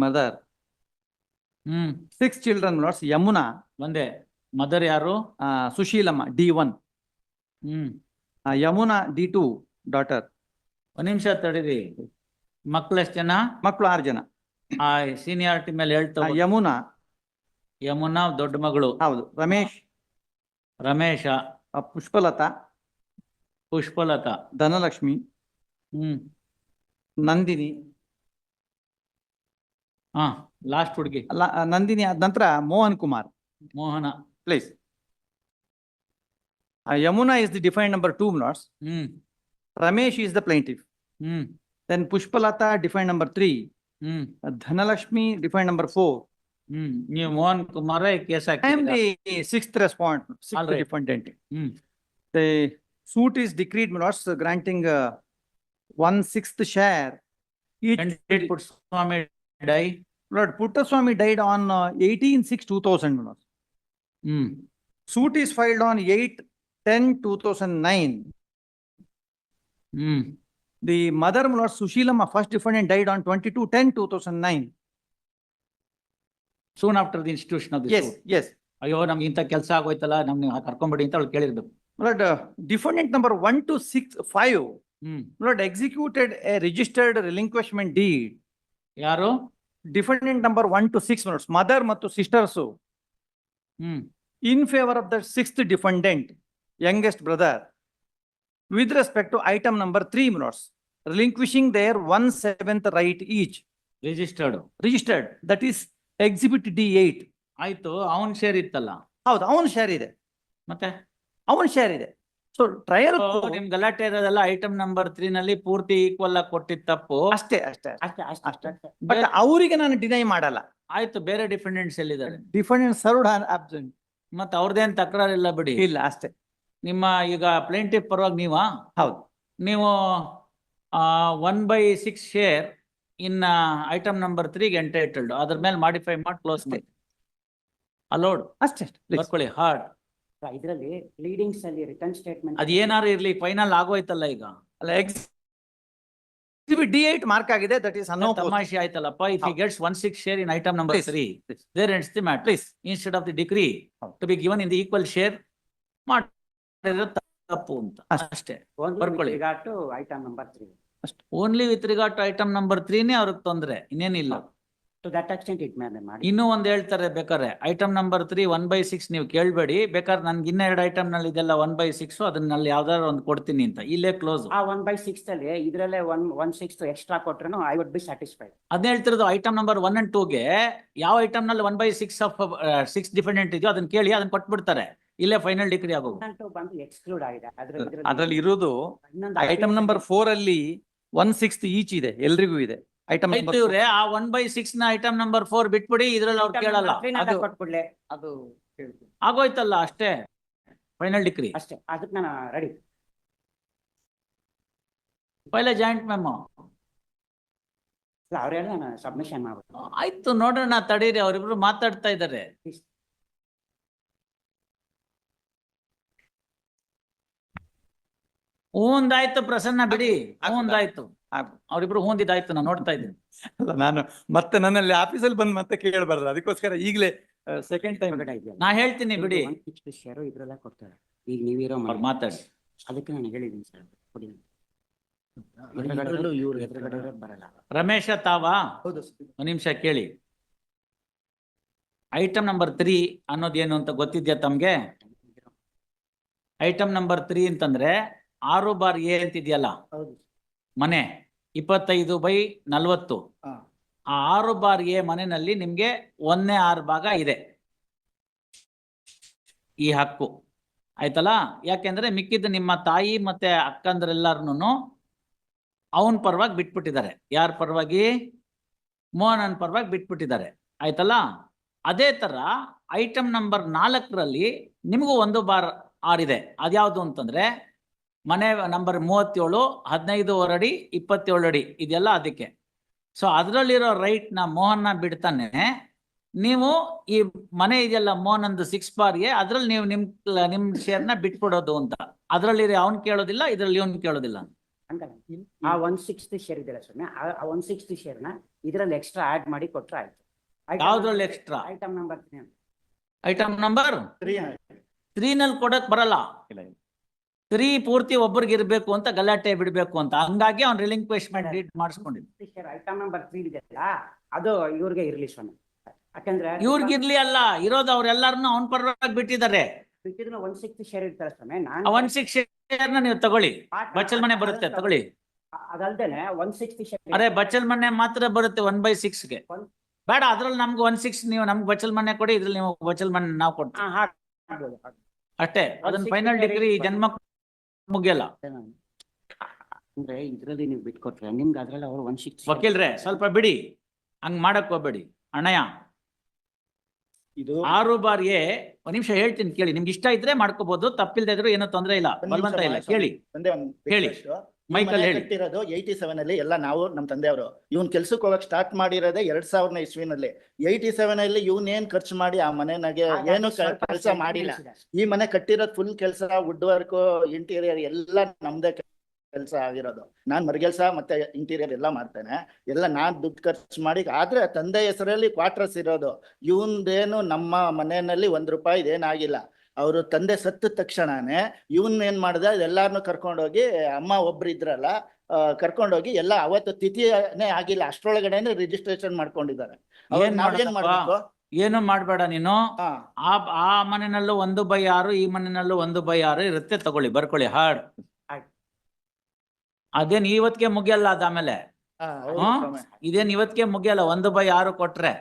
Mother. Hmm. Six children lords Yamuna. ಒಂದೇ. Mother ಯಾರು? ಆ, Sushilamma D one. Hmm. Yamuna D two daughter ಒಂದ್ ನಿಮಿಷ ತಡೀರಿ. ಮಕ್ಳು ಎಷ್ಟ್ ಜನ? ಮಕ್ಕಳು ಆರು ಜನ. ಆ ಸೀನಿಯಾರಿಟಿ ಮೇಲೆ ಆ, ಹೇಳ್ತಾ ಯಮುನಾ. ಯಮುನಾ ದೊಡ್ಡ ಮಗಳು. ಹೌದು. ರಮೇಶ್. ರಮೇಶ. ಆ, ಪುಷ್ಪಲತಾ. ಪುಷ್ಪಲತಾ. ಧನಲಕ್ಷ್ಮಿ. ಹ್ಮ್. ನಂದಿನಿ. ಹಾ ಲಾಸ್ಟ್ ಹುಡುಗಿ ಅಲ್ಲ ಆ, ನಂದಿನಿ ಆದ ನಂತರ Mohan Kumar Mohana please Yamuna is the define number two lords hmm Ramesh is the plaintiff. Hmm Then Pushpalata defined number three, hmm uh, Dhanalakshmi defined number four. Hmm ನೀವು Mohan Kumara case I am the sixth respondent, All sixth right. defendant. Hmm The suit is decreed, my lords, granting uh, one sixth share. Each, When did Puttaswamy die? Lord Puttaswamy died on uh, eighteen six two thousand, my lords. Hmm Suit is filed on eight ten two thousand nine. Hmm The mother, my lord, Sushilama, first defendant died on twenty-two ten two thousand nine. Soon after the institution of Yes, yes. ಅಯ್ಯೋ ನಮ್ಗೆ ಇಂಥ ಕೆಲಸ ಆಗೋಯ್ತಲ್ಲ ನಮ್ಗೆ ಕರ್ಕೊಂಬಿಡಿ ಅಂತ ಅವ್ಳು ಕೇಳಿರ್ಬೇಕು Lord, uh, defendant number one to six, five, hmm Lord, executed a registered relinquishment deed. ಯಾರು defendant number one to six minutes mother ಮತ್ತು sisters. In favour of the sixth defendant youngest brother. With respect to item number three minutes relinquishing their one seventh right each. Registered. Registered that is exhibit D eight. ಆಯ್ತು ಅವನ್ share ಇತ್ತಲ್ಲ. ಹೌದು ಅವನ್ share ಇದೆ. ಮತ್ತೆ? ಅವನ್ share ಇದೆ. So trial ನಿಮ್ ಗಲಾಟೆ ಇರೋದೆಲ್ಲ ಐಟಮ್ ನಂಬರ್ ತ್ರೀ ನಲ್ಲಿ ಪೂರ್ತಿ ಈಕ್ವಲ್ ಆಗಿ ಕೊಟ್ಟಿದ್ ತಪ್ಪು. ಅಷ್ಟೇ, ಅಷ್ಟೇ, ಅಷ್ಟೇ ಅಷ್ಟೇ ಬಟ್ ಅವರಿಗೆ ನಾನು ಡಿನೈ ಮಾಡಲ್ಲ. ಆಯ್ತು ಬೇರೆ ಡಿಫೆಂಡೆಂಟ್ಸ್ ಎಲ್ಲಿದ್ದಾರೆ? ಡಿಫೆಂಡೆಂಟ್ ಸರ್ವ್ಡ್ ಅಬ್ಸೆಂಟ್ ಮತ್ತೆ ಅವ್ರದೇನ್ ಅವ್ರದ್ದೇನ್ ತಕರಾರಿಲ್ಲ ಬಿಡಿ. ಇಲ್ಲ ಅಷ್ಟೇ, ನಿಮ್ಮ ಈಗ ಪ್ಲೇಂಟಿಫ್ ಪರವಾಗಿ ನೀವಾ? ಹೌದು. ನೀವು one by six share in item number ತ್ರೀಗೆ entitled ಅದ್ರ ಮೇಲೆ ಮಾಡಿಫೈ ಮಾಡಿ ಕ್ಲೋಸ್ ಮಾಡಿ. ಅಲೋಡ್ ಅಷ್ಟೇ. ಬರ್ಕೊಳ್ಳಿ ಹಾರ್ಡ್ ಇದರಲ್ಲಿ ಲೀಡಿಂಗ್ಸ್ ಅಲ್ಲಿ ರಿಟರ್ನ್ ಸ್ಟೇಟ್ಮೆಂಟ್ ಅದ್ ಏನಾರು ಇರ್ಲಿ ಫೈನಲ್ ಆಗೋಯ್ತಲ್ಲ ಈಗ. ಅಲ್ಲ ಎಕ್ಸ್ ಡಿ ಏಟ್ ಮಾರ್ಕ್ ಆಗಿದೆ, ದಟ್ ಈಸ್ ಅನ್ನೋ ತಮಾಷೆ ಆಯ್ತಲ್ಲಪ್ಪ. If he gets one six share in item number three. There ends the matter please instead of the decree to be given in the equal share ಮಾಡಿದ್ರೆ ತಪ್ಪು ಅಂತ. ಅಷ್ಟೇ. ಬರ್ಕೊಳ್ಳಿ. Item number three only with regard to item number ತ್ರೀನೇ ಅವ್ರಿಗೆ ತೊಂದರೆ ಇನ್ನೇನಿಲ್ಲ. To that extent it ಮೇಲೆ ಮಾಡಿ ಇನ್ನೂ ಒಂದ್ ಹೇಳ್ತಾರೆ ಬೇಕಾದ್ರೆ item number three one by six ನೀವು ಕೇಳ್ಬೇಡಿ. ಬೇಕಾದ್ರೆ ನನ್ಗೆ ಇನ್ನ ಎರಡು ಐಟಮ್ನಲ್ಲಿ ಇದೆಲ್ಲ ಒನ್ ಬೈ ಸಿಕ್ಸ್ ಅದನ್ನಲ್ಲಿ ಯಾವ್ದಾದ್ರು ಒಂದು ಕೊಡ್ತೀನಿ ಅಂತ. ಇಲ್ಲೇ ಕ್ಲೋಸ್ ಆ ಒನ್ ಬೈ ಸಿಕ್ಸ್ ಅಲ್ಲಿ ಇದ್ರಲ್ಲೇ ಒನ್ ಒನ್ ಸಿಕ್ಸ್ ಎಕ್ಸ್ಟ್ರಾ ಕೊಟ್ರು ಐ ವುಡ್ ಬಿ ಸ್ಯಾಟಿಸ್ಫೈಡ್ ಅದ್ನ ಹೇಳ್ತಿರೋದು ಐಟಮ್ ನಂಬರ್ ಒನ್ ಅಂಡ್ ಟೂಗೆ ಯಾವ ಐಟಮ್ನಲ್ಲಿ one by six of six defendant ಇದೆಯೋ ಅದನ್ನ ಕೇಳಿ ಅದನ್ನ ಕೊಟ್ಬಿಡ್ತಾರೆ. ಇಲ್ಲೇ ಫೈನಲ್ ಡಿಗ್ರಿ ಆಗೋದು ಬಂದು ಎಕ್ಸ್ಕ್ಲೂಡ್ ಆಗಿದೆ. ಅದ್ರಲ್ಲಿ ಅದ್ರಲ್ಲಿ ಇರೋದು ಐಟಮ್ ನಂಬರ್ ಫೋರ್ ಅಲ್ಲಿ ಒನ್ ಸಿಕ್ಸ್ ಈಚ್ ಇದೆ, ಎಲ್ರಿಗೂ ಇದೆ. ಐಟಮ್ ಆಯ್ತು ಇವ್ರೆ ಆ ಒನ್ ಬೈ ಸಿಕ್ಸ್ನ ಐಟಮ್ ನಂಬರ್ ಫೋರ್ ಬಿಟ್ಬಿಡಿ ಇದ್ರಲ್ಲಿ ಅವ್ರು ಕೇಳಲ್ಲ. ಅದು- ಕೊಟ್ಬಿಡ್ಲೆ ಅದು ಹೇಳ್ತೀನಿ. ಆಗೋಯ್ತಲ್ಲ ಅಷ್ಟೇ. ಫೈನಲ್ ಡಿಗ್ರಿ ಅಷ್ಟೇ ಅದಕ್ಕೆ ನಾನು ರೆಡಿ ಪೈಲೆ ಜಾಯಿಂಟ್ ಮೆಮೋ ಅವ್ರ ನಾನು ಸಬ್ಮಿಷನ್ ಮಾಡ್ಬೇಕು. ಆಯ್ತು ನೋಡೋಣ ತಡೀರಿ ಅವ್ರಿಬ್ರು ಮಾತಾಡ್ತಾ ಇದ್ದಾರೆ ಹೂಂದಾಯ್ತು ಪ್ರಸನ್ನ ಬಿಡಿ. ಹೂಂದಾಯ್ತು. ಅವ್ರಿಬ್ರು ಹೂಂದಿದ್ದಾಯ್ತು ನಾನು ನೋಡ್ತಾ ಇದ್ದೀನಿ. ಅಲ್ಲ, ನಾನು ಮತ್ತೆ ನನ್ನಲ್ಲಿ ಆಫೀಸಲ್ಲಿ ಬಂದು ಮತ್ತೆ ಕೇಳಬಾರ್ದು. ಅದಕ್ಕೋಸ್ಕರ ಈಗಲೇ ಸೆಕೆಂಡ್ ಟೈಮ್. ನಾ ಹೇಳ್ತೀನಿ ಬಿಡಿ. ಇದ್ರಲ್ಲೇ ಕೊಡ್ತಾರೆ. ಈಗ ನೀವಿರೋ ಮಾತಾಡಿ. ಅದಕ್ಕೆ ನಾನು ಹೇಳಿದ್ದೀನಿ ಸರ್. ಕೊಡಿ ಬರಲ್ಲ. ರಮೇಶ ತಾವಾ? ಹೌದು ಒಂದ್ ನಿಮಿಷ ಕೇಳಿ. ಐಟಮ್ ನಂಬರ್ ತ್ರೀ ಅನ್ನೋದೇನು ಅಂತ ಗೊತ್ತಿದ್ಯಾ ತಮ್ಗೆ? ಐಟಮ್ ನಂಬರ್ ತ್ರೀ ಅಂತಂದ್ರೆ ಆರು ಬಾರ್ ಎ ಅಂತಿದ್ಯಲ್ಲ? ಮನೆ ಇಪ್ಪತ್ತೈದು ಬೈ ನಲ್ವತ್ತು. ಆ ಆರು ಬಾರ್ ಎ ಮನೆಯಲ್ಲಿ ನಿಮ್ಗೆ ಒಂದನೇ ಆರು ಭಾಗ ಇದೆ. ಈ ಹಕ್ಕು. ಆಯ್ತಲ್ಲ? ಯಾಕೆಂದ್ರೆ ಮಿಕ್ಕಿದ ನಿಮ್ಮ ತಾಯಿ ಮತ್ತೆ ಅಕ್ಕಂದ್ರೆಲ್ಲಾರ್ನು ಅವನ್ ಪರವಾಗಿ ಬಿಟ್ಬಿಟ್ಟಿದ್ದಾರೆ. ಯಾರ ಪರವಾಗಿ? ಮೋಹನನ್ ಪರವಾಗಿ ಬಿಟ್ಬಿಟ್ಟಿದ್ದಾರೆ. ಆಯ್ತಲ್ಲ? ಅದೇ ತರ ಐಟಮ್ ನಂಬರ್ ನಾಲ್ಕರಲ್ಲಿ ನಿಮಗೂ ಒಂದು ಬಾರ್ ಆರಿದೆ ಅದ್ಯಾವುದು ಅಂತಂದ್ರೆ ಮನೆ ನಂಬರ್ ಮೂವತ್ತೇಳು ಹದಿನೈದು ಅಡಿ ಇಪ್ಪತ್ತೇಳು ಅಡಿ ಇದೆಲ್ಲ ಅದಕ್ಕೆ. ಸೊ ಅದರಲ್ಲಿರೋ ರೈಟ್ನ ಮೋಹನ್ನ ಬಿಡ್ತಾನೆ. ನೀವು ಈ ಮನೆ ಇದೆಯಲ್ಲ ಮೋಹನಂದು ಸಿಕ್ಸ್ ಬಾರ್ಗೆ ಅದ್ರಲ್ಲಿ ನೀವು ನಿಮ್ ನಿಮ್ ಶೇರ್ನ ಬಿಟ್ಬಿಡೋದು ಅಂತ. ಅದರಲ್ಲಿ ಅವ್ನ್ ಕೇಳೋದಿಲ್ಲ ಇದ್ರಲ್ಲಿ ಇವ್ನು ಕೇಳೋದಿಲ್ಲ. ಆ ಒನ್ ಸಿಕ್ಸ್ತ್ ಶೇರ್ ಇದೆಯಲ್ಲ ಸ್ವಾಮಿ ಆ ಒನ್ ಸಿಕ್ಸ್ತ್ ಶೇರ್ನ ಇದ್ರಲ್ಲಿ ಎಕ್ಸ್ಟ್ರಾ ಆಡ್ ಮಾಡಿ ಕೊಟ್ರೆ ಆಯ್ತು. ಯಾವ್ದ್ರಲ್ಲಿ extra item number item number ತ್ರೀನಲ್ಲಿ ಕೊಡಕ್ ಬರಲ್ಲ. ಇಲ್ಲ, ಇಲ್ಲ. ತ್ರೀ ಪೂರ್ತಿ ಒಬ್ಬರಿಗೆ ಇರ್ಬೇಕು ಅಂತ ಗಲಾಟೆ ಬಿಡ್ಬೇಕು ಅಂತ. ಹಂಗಾಗಿ ಅವ್ನ್ ರಿಲಿಂಗ್ ಡೀಡ್ ಮಾಡಿಸ್ಕೊಂಡಿದ್ದು ಶೇರ್ ಐಟಮ್ ನಂಬರ್ ತ್ರೀ ಇದೆಯಲ್ಲ ಅದು ಇವ್ರಿಗೆ ಇರ್ಲಿ ಸ್ವಾಮಿ. ಯಾಕಂದ್ರೆ ಇವ್ರಿಗಿರ್ಲಿ ಅಲ್ಲ ಇರೋದು ಅವ್ರೆಲ್ಲಾರನು ಅವನ್ ಪರವಾಗಿ ಬಿಟ್ಟಿದ್ದಾರೆ. ಬಿಟ್ಟಿದ್ರೆ ಒನ್ ಸಿಕ್ಸ್ತ್ ಶೇರ್ ಇರ್ತಾರೆ ಸ್ವಾಮಿ. ನಾನು ಒನ್ ಸಿಕ್ಸ್ ಶೇರ್ನ ನೀವು ತಗೊಳ್ಳಿ. ಬಚ್ಚಲ್ ಮನೆ ಬರುತ್ತೆ ತಗೊಳ್ಳಿ. ಅದಲ್ದೇನೆ ಒನ್ ಸಿಕ್ಸ್ತ್ ಶೇರ್ ಅರೆ ಬಚ್ಚಲ್ ಮನೆ ಮಾತ್ರ ಬರುತ್ತೆ ಒನ್ ಬೈ ಸಿಕ್ಸ್ಗೆ ಬೇಡ ಅದ್ರಲ್ಲಿ ನಮ್ಗೆ ಒನ್ ಸಿಕ್ಸ್ ನೀವು ನಮ್ಗೆ ಬಚ್ಚಲ್ ಮನೆ ಕೊಡಿ ಇದ್ರಲ್ಲಿ ನೀವು ಬಚ್ಚಲ್ ಮನೆ ನಾವು ಕೊಡ್ತೀವಿ. ಅಷ್ಟೇ ಅದನ್ನ ಫೈನಲ್ ಡಿಗ್ರಿ. ಜನ್ಮ ಮುಗಿಯಲ್ಲ. ಅಂದ್ರೆ ಇದ್ರಲ್ಲಿ ನೀವು ಬಿಟ್ಕೊಟ್ರೆ ನಿಮ್ಗೆ ಅದ್ರಲ್ಲಿ ಅವ್ರು ಒಂದ್ ಶಿಕ್ಷೆ ವಕೀಲ್ರೆ ಸ್ವಲ್ಪ ಬಿಡಿ. ಹಂಗ್ ಮಾಡಕ್ ಹೋಗ್ಬೇಡಿ. ಅಣ್ಣಯ್ಯ. ಇದು ಆರು ಬಾರಿಗೆ ಒಂದ್ ನಿಮಿಷ ಹೇಳ್ತೀನಿ ಕೇಳಿ. ನಿಮ್ಗೆ ಇಷ್ಟ ಇದ್ರೆ ಮಾಡ್ಕೋಬಹುದು ತಪ್ಪಿಲ್ದೇ ಇದ್ರು ಏನೋ ತೊಂದ್ರೆ ಇಲ್ಲ. ಬಲವಂತ ಇಲ್ಲ. ಕೇಳಿ. ಒಂದೇ ಒಂದ್ ಹೇಳಿ. request. ಮೈಕಲ್ ಹೇಳಿ. ಕಟ್ಟಿರೋದು ಏಯ್ಟಿ ಸೆವೆನ್ ಅಲ್ಲಿ ಎಲ್ಲ ನಾವು ನಮ್ ತಂದೆಯವರು. ಇವನ್ ಕೆಲ್ಸಕ್ಕೆ ಹೋಗಕ್ ಸ್ಟಾರ್ಟ್ ಮಾಡಿರೋದೇ ಎರಡ್ ಸಾವಿರದ ಇಸ್ವಿನಲ್ಲಿ. ಏಯ್ಟಿ ಸೆವೆನ್ ಅಲ್ಲಿ ಇವ್ನ್ ಏನ್ ಖರ್ಚು ಮಾಡಿ ಆ ಮನೆನಾಗೆ ಏನು ಕೆಲಸ ಮಾಡಿಲ್ಲ. ಈ ಮನೆ ಕಟ್ಟಿರೋದು ಫುಲ್ ಕೆಲಸ ವುಡ್ ವರ್ಕ್ ಇಂಟೀರಿಯರ್ ಎಲ್ಲ ನಮ್ದೇ ಕೆಲಸ ಆಗಿರೋದು. ನಾನ್ ಮರಗೆಲ್ಸ ಮತ್ತೆ ಇಂಟೀರಿಯರ್ ಎಲ್ಲ ಮಾಡ್ತೇನೆ. ಎಲ್ಲ ನಾನ್ ದುಡ್ಡು ಖರ್ಚು ಮಾಡಿ ಆದ್ರೆ ತಂದೆ ಹೆಸರಲ್ಲಿ ಕ್ವಾರ್ಟರ್ಸ್ ಇರೋದು. ಇವಂದೇನು ನಮ್ಮ ಮನೆಯಲ್ಲಿ ಒಂದ್ ರೂಪಾಯಿ ಏನಾಗಿಲ್ಲ ಅವರು ತಂದೆ ಸತ್ತ ತಕ್ಷಣನೇ ಇವನ್ ಏನ್ ಮಾಡ್ದ ಎಲ್ಲಾರನು ಕರ್ಕೊಂಡೋಗಿ ಅಮ್ಮ ಒಬ್ರು ಇದ್ರಲ್ಲ ಕರ್ಕೊಂಡೋಗಿ ಎಲ್ಲ ಅವತ್ತು ತಿಥಿನೇ ಆಗಿಲ್ಲ ಅಷ್ಟ್ರೊಳಗಡೆನೆ ರಿಜಿಸ್ಟ್ರೇಷನ್ ಮಾಡ್ಕೊಂಡಿದ್ದಾರೆ. ಏನ್ ನಾವೇನ್ ಮಾಡ್ಬೇಕು? ಏನು ಮಾಡ್ಬೇಡ ನೀನು? ಆ ಆ ಮನೆಯಲ್ಲೂ ಒಂದು ಬೈ ಆರು ಈ ಮನೆಯಲ್ಲೂ ಒಂದು ಬೈ ಆರು ಇರುತ್ತೆ ತಗೊಳ್ಳಿ ಬರ್ಕೊಳ್ಳಿ ಹಾಡ್. ಅದೇನ್ ಇವತ್ತಿಗೆ ಮುಗಿಯಲ್ಲ ಅದಾಮೇಲೆ ಇದೇನ್ ಇವತ್ತಿಗೆ ಮುಗಿಯಲ್ಲ ಒಂದು ಬೈ ಆರು ಕೊಟ್ರೆ?